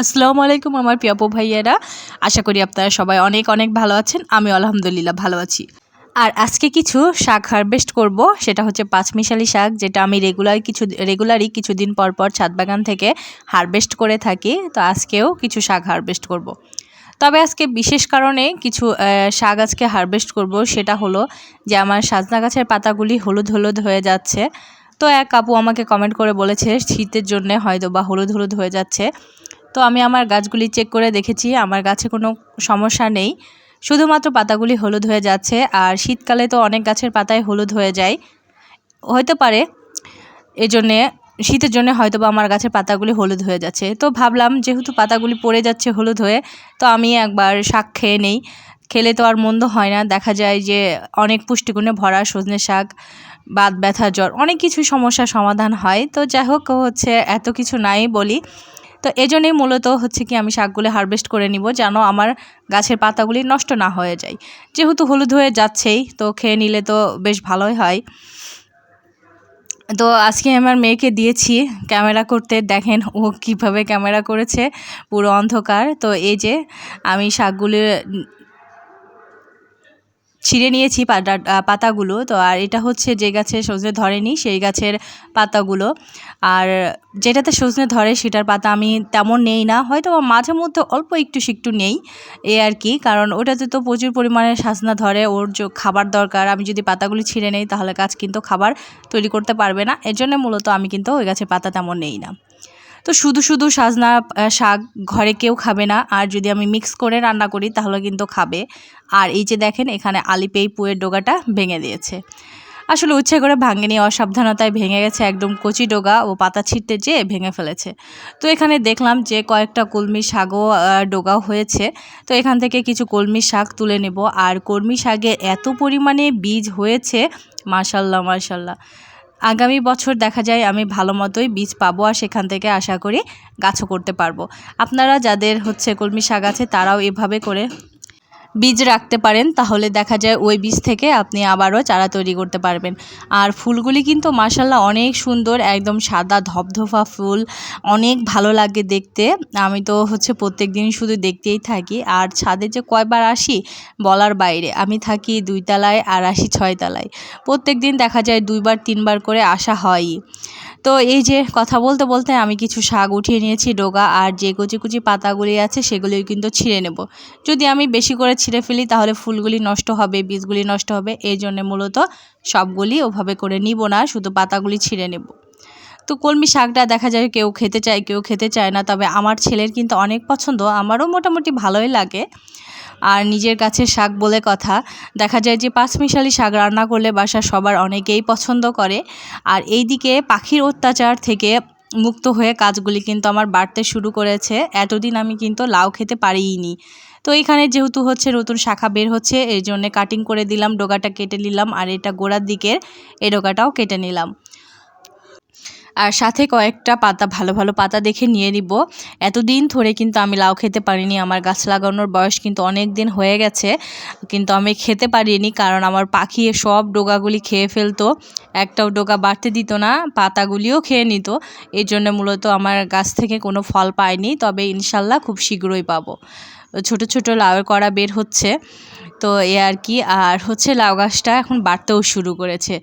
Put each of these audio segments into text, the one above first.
আসসালামু আলাইকুম আমার প্রিয়াপু ভাইয়েরা। আশা করি আপনারা সবাই অনেক অনেক ভালো আছেন। আমি আলহামদুলিল্লাহ ভালো আছি। আর আজকে কিছু শাক হারভেস্ট করব, সেটা হচ্ছে পাঁচমিশালি শাক, যেটা আমি রেগুলার কিছু রেগুলারই কিছুদিন পর পর ছাদ বাগান থেকে হারভেস্ট করে থাকি। তো আজকেও কিছু শাক হারভেস্ট করব। তবে আজকে বিশেষ কারণে কিছু শাক আজকে হারভেস্ট করব, সেটা হলো যে আমার সাজনা গাছের পাতাগুলি হলুদ হলুদ হয়ে যাচ্ছে। তো এক আপু আমাকে কমেন্ট করে বলেছে, শীতের জন্যে হয়তো বা হলুদ হলুদ হয়ে যাচ্ছে। তো আমি আমার গাছগুলি চেক করে দেখেছি, আমার গাছে কোনো সমস্যা নেই। শুধুমাত্র পাতাগুলি হলুদ হয়ে যাচ্ছে, আর শীতকালে তো অনেক গাছের পাতায় হলুদ হয়ে যায়। হতে পারে, এজন্যে, শীতের জন্য হয়তো বা আমার গাছের পাতাগুলি হলুদ হয়ে যাচ্ছে। তো ভাবলাম, যেহেতু পাতাগুলি পড়ে যাচ্ছে হলুদ হয়ে, তো আমি একবার শাক খেয়ে নেই। খেলে তো আর মন্দ হয় না, দেখা যায় যে অনেক পুষ্টিগুণে ভরা সজনে শাক, বাত ব্যথা, জ্বর, অনেক কিছু সমস্যার সমাধান হয়। তো যাই হোক, হচ্ছে এত কিছু নাই বলি। তো এজন্যই মূলত হচ্ছে কি আমি শাকগুলি হারভেস্ট করে নিব যেন আমার গাছের পাতাগুলি নষ্ট না হয়ে যায়। যেহেতু হলুদ হয়ে যাচ্ছেই, তো খেয়ে নিলে তো বেশ ভালোই হয়। তো আজকে আমার মেয়েকে দিয়েছি ক্যামেরা করতে, দেখেন ও কীভাবে ক্যামেরা করেছে, পুরো অন্ধকার। তো এই যে আমি শাকগুলি ছিঁড়ে নিয়েছি পাতা পাতাগুলো। তো আর এটা হচ্ছে যে গাছে সজনে ধরেনি, সেই গাছের পাতাগুলো। আর যেটাতে সজনে ধরে সেটার পাতা আমি তেমন নেই না, হয়তো মাঝে মধ্যে অল্প একটু একটু নেই এ আর কি, কারণ ওটাতে তো প্রচুর পরিমাণে সাজনা ধরে, ওর যে খাবার দরকার, আমি যদি পাতাগুলি ছিঁড়ে নেই তাহলে গাছ কিন্তু খাবার তৈরি করতে পারবে না। এর জন্য মূলত আমি কিন্তু ওই গাছের পাতা তেমন নেই না। তো শুধু শুধু সাজনা শাক ঘরে কেউ খাবে না। আর যদি আমি মিক্স করে রান্না করি, তাহলে কিন্তু খাবে। আর এই যে দেখেন, এখানে আলিপেই পুয়ের ডোগাটা ভেঙে দিয়েছে। আসলে উচ্ছে করে ভাঙেনি, অসাবধানতায় ভেঙে গেছে একদম কচি ডোগা ও পাতা ছিটতে যেয়ে ভেঙে ফেলেছে। তো এখানে দেখলাম যে কয়েকটা কলমি শাকও ডোগাও হয়েছে। তো এখান থেকে কিছু কলমি শাক তুলে নেব। আর কলমি শাকের এত পরিমাণে বীজ হয়েছে, মাশাল্লাহ মাশাল্লাহ। আগামী বছর দেখা যায় আমি ভালো মতোই বীজ পাবো আর সেখান থেকে আশা করি গাছও করতে পারব। আপনারা যাদের হচ্ছে কলমি শাক আছে তারাও এভাবে করে বীজ রাখতে পারেন, তাহলে দেখা যায় ওই বীজ থেকে আপনি আবারও চারা তৈরি করতে পারবেন। আর ফুলগুলি কিন্তু মার্শাল্লাহ অনেক সুন্দর, একদম সাদা ধপধপা ফুল, অনেক ভালো লাগে দেখতে। আমি তো হচ্ছে প্রত্যেক দিন শুধু দেখতেই থাকি। আর ছাদে যে কয়বার আসি, বলার বাইরে। আমি থাকি দুই তলায় আর আসি ছয় তলায়। প্রত্যেক দিন দেখা যায় দুইবার, তিনবার করে আসা হয়ই। তো এই যে কথা বলতে বলতে আমি কিছু শাক উঠিয়ে নিয়েছি, ডোগা আর যে কুচি কুচি পাতাগুলি আছে সেগুলিও কিন্তু ছিঁড়ে নেব। যদি আমি বেশি করে ছিঁড়ে ফেলি তাহলে ফুলগুলি নষ্ট হবে, বীজগুলি নষ্ট হবে। এই জন্যে মূলত সবগুলি ওভাবে করে নিব না, শুধু পাতাগুলি ছিঁড়ে নেব। তো কলমি শাকটা দেখা যায় কেউ খেতে চায়, কেউ খেতে চায় না। তবে আমার ছেলের কিন্তু অনেক পছন্দ, আমারও মোটামুটি ভালোই লাগে। আর নিজের কাছে শাক বলে কথা। দেখা যায় যে পাঁচমিশালি শাক রান্না করলে বাসা সবার অনেকেই পছন্দ করে। আর এই দিকে পাখির অত্যাচার থেকে মুক্ত হয়ে কাজগুলি কিন্তু আমার বাড়তে শুরু করেছে। এতদিন আমি কিন্তু লাউ খেতে পারিনি তো এখানে যেহেতু হচ্ছে নতুন শাখা বের হচ্ছে এই জন্যে কাটিং করে দিলাম, ডোগাটা কেটে নিলাম, আর এটা গোড়ার দিকের এই ডোগাটাও কেটে নিলাম। আর সাথে কয়েকটা পাতা, ভালো ভালো পাতা দেখে নিয়ে নিব। এতদিন ধরে কিন্তু আমি লাউ খেতে পারিনি, আমার গাছ লাগানোর বয়স কিন্তু অনেক দিন হয়ে গেছে, কিন্তু আমি খেতে পারিনি কারণ আমার পাখি সব ডোগাগুলি খেয়ে ফেলতো, একটাও ডোগা বাড়তে দিত না, পাতাগুলিও খেয়ে নিত এই জন্য মূলত আমার গাছ থেকে কোনো ফল পাইনি, তবে ইনশাল্লাহ খুব শীঘ্রই পাবো। ছোট ছোট লাউয়ের করা বের হচ্ছে। তো এ আর কি। আর হচ্ছে লাউ গাছটা এখন বাড়তেও শুরু করেছে।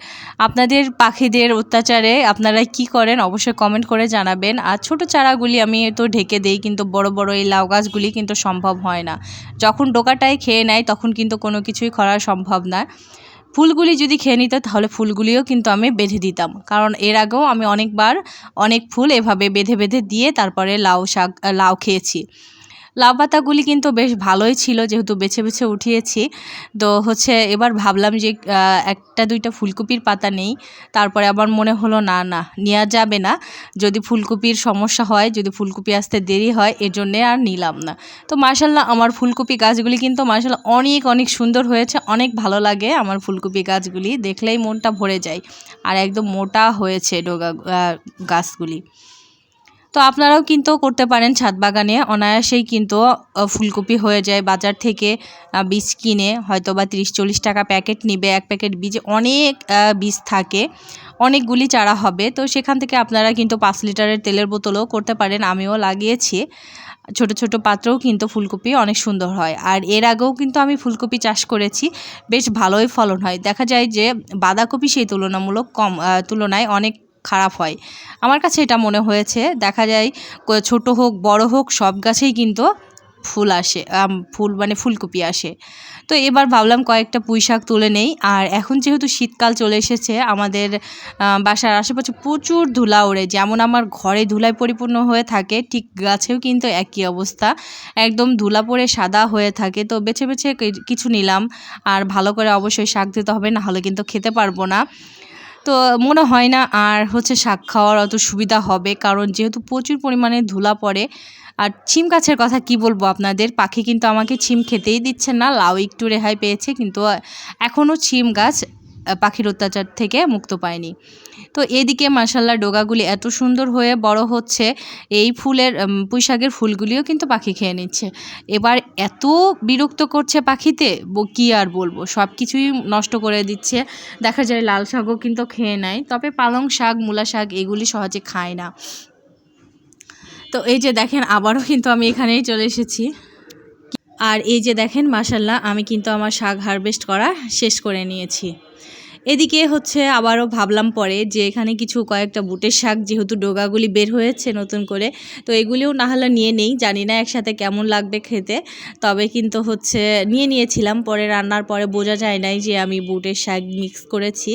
আপনাদের পাখিদের অত্যাচারে আপনারা কি করেন অবশ্যই কমেন্ট করে জানাবেন। আর ছোট চারাগুলি আমি তো ঢেকে দেই, কিন্তু বড় বড় এই লাউ গাছগুলি কিন্তু সম্ভব হয় না। যখন ডোকাটাই খেয়ে নেয়, তখন কিন্তু কোনো কিছুই করা সম্ভব না। ফুলগুলি যদি খেয়ে নিত, তাহলে ফুলগুলিও কিন্তু আমি বেঁধে দিতাম। কারণ এর আগেও আমি অনেকবার অনেক ফুল এভাবে বেঁধে বেঁধে দিয়ে তারপরে লাউ শাক, লাউ খেয়েছি। লাউ পাতাগুলি কিন্তু বেশ ভালোই ছিল যেহেতু বেছে বেছে উঠিয়েছি। তো হচ্ছে এবার ভাবলাম যে একটা দুইটা ফুলকপির পাতা নেই। তারপরে আবার মনে হলো, না না, নেওয়া যাবে না। যদি ফুলকপির সমস্যা হয়, যদি ফুলকপি আসতে দেরি হয়, এজন্যে আর নিলাম না। তো মার্শাল্লাহ আমার ফুলকপি গাছগুলি কিন্তু মার্শাল্লাহ অনেক অনেক সুন্দর হয়েছে। অনেক ভালো লাগে আমার ফুলকপি গাছগুলি। দেখলেই মনটা ভরে যায়। আর একদম মোটা হয়েছে ডোগা গাছগুলি। তো আপনারাও কিন্তু করতে পারেন ছাদ বাগানে। অনায়াসেই কিন্তু ফুলকপি হয়ে যায় বাজার থেকে বীজ কিনে হয়তো বা তিরিশ চল্লিশ টাকা প্যাকেট নিবে, এক প্যাকেট বীজে, অনেক বীজ থাকে, অনেকগুলি চারা হবে। তো সেখান থেকে আপনারা কিন্তু পাঁচ লিটারের তেলের বোতলও করতে পারেন, আমিও লাগিয়েছি। ছোট ছোট পাত্রেও কিন্তু ফুলকপি অনেক সুন্দর হয়। আর এর আগেও কিন্তু আমি ফুলকপি চাষ করেছি, বেশ ভালোই ফলন হয়। দেখা যায় যে বাঁধাকপি সেই তুলনামূলক কম তুলনায় অনেক খারাপ হয়। আমার কাছে এটা মনে হয়েছে। দেখা যায় ছোট হোক, বড় হোক, সব গাছেই কিন্তু ফুল আসে ফুল মানে ফুলকপি আসে। তো এবার ভাবলাম কয়েকটা পুঁই শাক তুলে নেই। আর এখন যেহেতু শীতকাল চলে এসেছে, আমাদের বাসার আশেপাশে প্রচুর ধুলা ওড়ে। যেমন আমার ঘরে ধুলায় পরিপূর্ণ হয়ে থাকে, ঠিক গাছেও কিন্তু একই অবস্থা। একদম ধুলা পড়ে সাদা হয়ে থাকে। তো বেছে বেছে কিছু নিলাম। আর ভালো করে অবশ্যই শাক দিতে হবে না হলে কিন্তু খেতে পারব না। তো মনে হয় না আর হচ্ছে শাক খাওয়ার অত সুবিধা হবে, কারণ যেহেতু প্রচুর পরিমাণে ধুলা পড়ে। আর ছিম গাছের কথা কি বলব আপনাদের? পাখি কিন্তু আমাকে ছিম খেতেই দিচ্ছে না, লাউ একটু রেহাই পেয়েছে, কিন্তু এখনও ছিম গাছ পাখির অত্যাচার থেকে মুক্ত পায়নি। তো এদিকে মাসাল্লাহ ডোগাগুলি এত সুন্দর হয়ে বড় হচ্ছে এই ফুলের উম, পুঁই শাকের ফুলগুলিও কিন্তু পাখি খেয়ে নিচ্ছে। এবার এত বিরক্ত করছে পাখিতে কি আর বলব? সব কিছুই নষ্ট করে দিচ্ছে। দেখা যায় লাল শাকও কিন্তু খেয়ে নেয় তবে পালং শাক মূলা শাক এগুলি সহজে খায় না। তো এই যে দেখেন আবারও কিন্তু আমি এখানেই চলে এসেছি। আর এই যে দেখেন মাসাল্লাহ আমি কিন্তু আমার শাক হারভেস্ট করা শেষ করে নিয়েছি। এদিকে হচ্ছে আবারও ভাবলাম পরে যে এখানে কিছু কয়েকটা বুটের শাক যেহেতু ডোগাগুলি বের হয়েছে নতুন করে, তো এগুলিও না হলে নিয়ে নেই। জানি না একসাথে কেমন লাগবে খেতে, তবে কিন্তু হচ্ছে নিয়ে নিয়েছিলাম। পরে রান্নার পরে বোঝা যায় নাই যে আমি বুটের শাক মিক্স করেছি।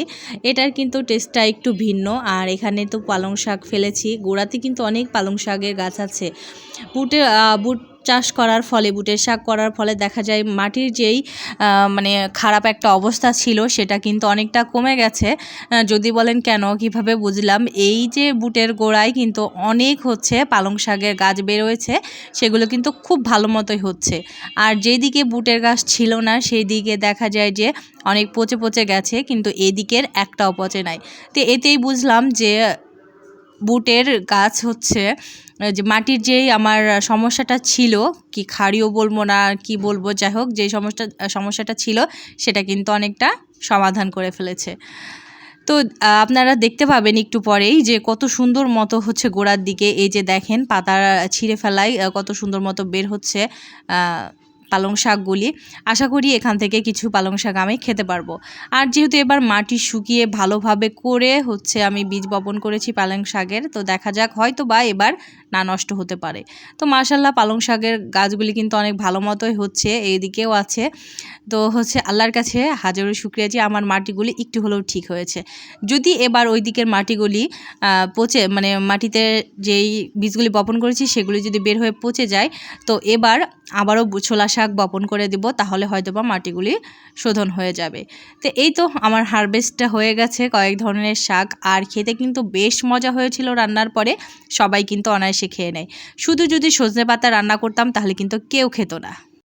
এটার কিন্তু টেস্টটা একটু ভিন্ন। আর এখানে তো পালং শাক ফেলেছি। গোড়াতে কিন্তু অনেক পালং শাকের গাছ আছে। বুটে বুট চাষ করার ফলে, বুটের শাক করার ফলে দেখা যায় মাটির যেই মানে খারাপ একটা অবস্থা ছিল সেটা কিন্তু অনেকটা কমে গেছে। যদি বলেন কেন, কীভাবে বুঝলাম? এই যে বুটের গোড়ায় কিন্তু অনেক হচ্ছে পালং শাকের গাছ বেরোয়েছে, সেগুলো কিন্তু খুব ভালো মতোই হচ্ছে। আর যেদিকে বুটের গাছ ছিল না, সেই দিকে দেখা যায় যে অনেক পচে পচে গেছে, কিন্তু এদিকের একটাও পচে নাই। তো এতেই বুঝলাম যে বুটের গাছ হচ্ছে যে মাটির যেই আমার সমস্যাটা ছিল, কি ক্ষারীয় বলব না, কি বলব, যাই হোক, যেই সমস্যা সমস্যাটা ছিল, সেটা কিন্তু অনেকটা সমাধান করে ফেলেছে। তো আপনারা দেখতে পাবেন একটু পরেই যে কত সুন্দর মতো হচ্ছে গোড়ার দিকে, এই যে দেখেন, পাতা ছিঁড়ে ফেলায় কত সুন্দর মতো বের হচ্ছে পালং শাকগুলি। আশা করি এখান থেকে কিছু পালং শাক আমি খেতে পারব। আর যেহেতু এবার মাটি শুকিয়ে ভালোভাবে করে হচ্ছে আমি বীজ বপন করেছি পালং শাকের, তো দেখা যাক হয়তো বা এবার না নষ্ট হতে পারে। তো মার্শাল্লাহ পালং শাকের গাছগুলি কিন্তু অনেক ভালো মতোই হচ্ছে, এইদিকেও আছে। তো হচ্ছে আল্লাহর কাছে হাজারো শুক্রিয়া যে আমার মাটিগুলি একটু হলেও ঠিক হয়েছে। যদি এবার ওই দিকের মাটিগুলি পচে মানে মাটিতে যেই বীজগুলি বপন করেছি সেগুলি যদি বের হয়ে পচে যায়, তো এবার আবারও ছোলা শাক বপন করে দিব, তাহলে হয়তো বা মাটিগুলি শোধন হয়ে যাবে। তো এই তো আমার হারভেস্টটা হয়ে গেছে, কয়েক ধরনের শাক। আর খেতে কিন্তু বেশ মজা হয়েছিল রান্নার পরে, সবাই কিন্তু অনায়াসে খেয়ে নেয়। শুধু যদি সজনে পাতা রান্না করতাম, তাহলে কিন্তু কেউ খেত না।